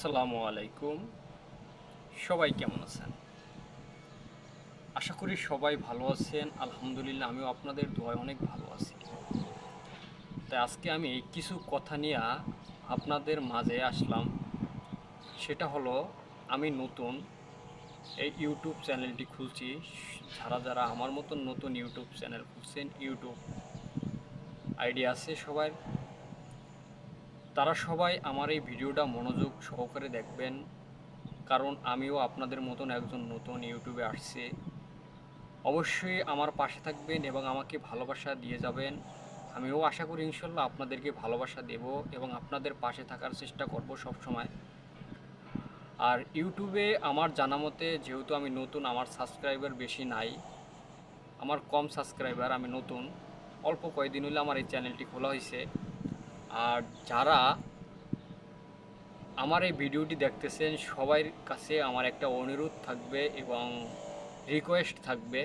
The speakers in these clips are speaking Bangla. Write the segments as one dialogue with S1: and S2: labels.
S1: আসসালামু আলাইকুম। সবাই কেমন আছেন? আশা করি সবাই ভালো আছেন। আলহামদুলিল্লাহ, আমিও আপনাদের দোয়ায় অনেক ভালো আছি। তাই আজকে আমি কিছু কথা নিয়ে আপনাদের মাঝে আসলাম। সেটা হলো, আমি নতুন এই ইউটিউব চ্যানেলটি খুলছি। যারা যারা আমার মতন নতুন ইউটিউব চ্যানেল খুলছেন, ইউটিউব আইডিয়া আছে সবার। তারা সবাই আমার এই ভিডিওটা মনোযোগ সহকারে দেখবেন। কারণ আমিও আপনাদের মতন একজন নতুন ইউটিউবে আসছে। অবশ্যই আমার পাশে থাকবেন এবং আমাকে ভালোবাসা দিয়ে যাবেন। আমিও আশা করি ইনশাল্লাহ আপনাদেরকে ভালোবাসা দেব এবং আপনাদের পাশে থাকার চেষ্টা করব সব সময় আর ইউটিউবে আমার জানা মতে, যেহেতু আমি নতুন, আমার সাবস্ক্রাইবার বেশি নাই, আমার কম সাবস্ক্রাইবার, আমি নতুন, অল্প কয়েকদিন হলে আমার এই চ্যানেলটি খোলা হয়েছে আর যারা আমার এই ভিডিওটি দেখতেছেন সবার কাছে আমার একটা অনুরোধ থাকবে এবং রিকোয়েস্ট থাকবে।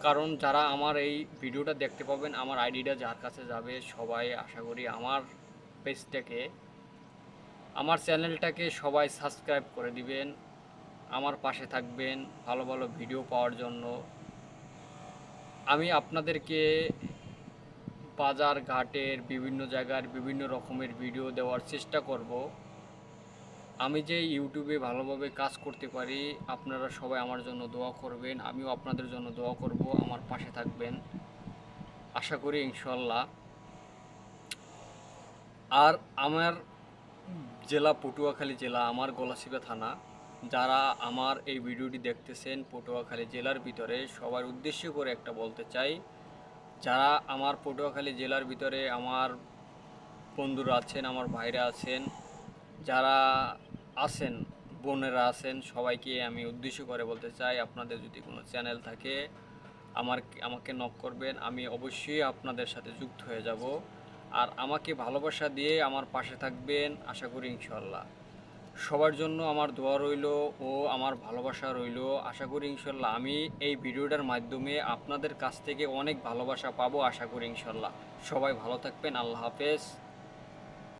S1: কারণ যারা আমার এই ভিডিওটা দেখতে পাবেন, আমার আইডিটা যার কাছে যাবে, সবাই আশা করি আমার পেজটাকে আমার চ্যানেলটাকে সবাই সাবস্ক্রাইব করে দিবেন, আমার পাশে থাকবেন, ভালো ভালো ভিডিও পাওয়ার জন্য। আমি আপনাদেরকে বাজার ঘাটের বিভিন্ন জায়গার বিভিন্ন রকমের ভিডিও দেওয়ার চেষ্টা করব। আমি যে ইউটিউবে ভালোভাবে কাজ করতে পারি, আপনারা সবাই আমার জন্য দোয়া করবেন, আমিও আপনাদের জন্য দোয়া করব, আমার পাশে থাকবেন। আশা করি ইনশাল্লাহ আর আমার জেলা পটুয়াখালী জেলা, আমার গলাচিপা থানা, যারা আমার এই ভিডিওটি দেখতেছেন, পটুয়াখালী জেলার ভিতরে, সবার উদ্দেশ্য করে একটা বলতে চাই যারা আমার পটুয়াখালী জেলার ভিতরে আমার বন্ধুরা আছেন, আমার ভাইরা আছেন, যারা আছেন, বোনেরা আছেন, সবাইকে আমি উদ্দেশ্য করে বলতে চাই, আপনাদের যদি কোনো চ্যানেল থাকে, আমার আমাকে নক করবেন, আমি অবশ্যই আপনাদের সাথে যুক্ত হয়ে যাব। আর আমাকে ভালোবাসা দিয়ে আমার পাশে থাকবেন, আশা করি ইনশাল্লাহ সবার জন্য আমার দোয়া রইল ও আমার ভালোবাসা রইল। আশা করি ইনশাল্লাহ আমি এই ভিডিওটার মাধ্যমে আপনাদের কাছ থেকে অনেক ভালোবাসা পাবো, আশা করি ইনশাল্লাহ। সবাই ভালো থাকবেন, আল্লাহ হাফেজ।